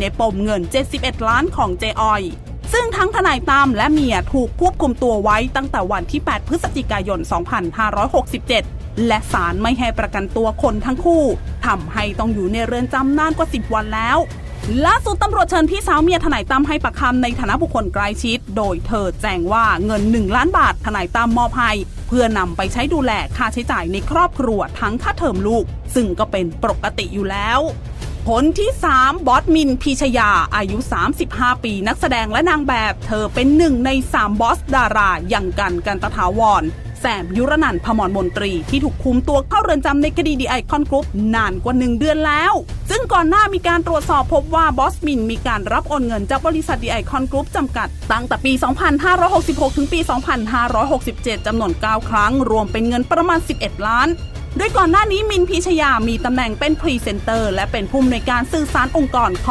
ในปมเงิน 71 ล้านของเจออย ซึ่งทั้งทนายตั้มและเมียถูกควบคุมตัวไว้ตั้งแต่วันที่ 8 พฤศจิกายน 2567 และศาลไม่ให้ประกันตัวคนทั้งคู่ทำให้ต้องอยู่ในเรือนจำนานกว่า 10 วันแล้วล่าสุดตำรวจเชิญพี่สาวเมียทนายตั้มให้ปากคำในฐานะบุคคลใกล้ชิด โดยเธอแจ้งว่าเงิน 1 ล้านบาททนายตั้มมอบให้เพื่อนำไปใช้ดูแลค่าใช้จ่ายในครอบครัวทั้งค่าเทอมลูก ซึ่งก็เป็นปกติอยู่แล้ว ผลที่ 3 บอสมินพีชยา อายุ 35 ปี นักแสดงและนางแบบ เธอเป็นหนึ่งใน 3 บอสดาราอย่างกันกันตถาวร แสมยุรนันพมรมนตรี ที่ถูกคุมตัวเข้าเรือนจำในคดีดีไอคอนกรุ๊ปนานกว่า 1 เดือนแล้ว ซึ่งก่อนหน้ามีการตรวจสอบพบว่าบอสมินมีการรับโอนเงินจากบริษัทดีไอคอนกรุ๊ปจำกัด ตั้งแต่ปี 2566 ถึงปี 2567จำนวน 9 ครั้ง รวมเป็นเงินประมาณ 11 ล้าน โดยก่อนหน้านี้มินพีชยามีตำแหน่งเป็นพรีเซนเตอร์ และเป็นผู้อำนวยการสื่อสารองค์กรของ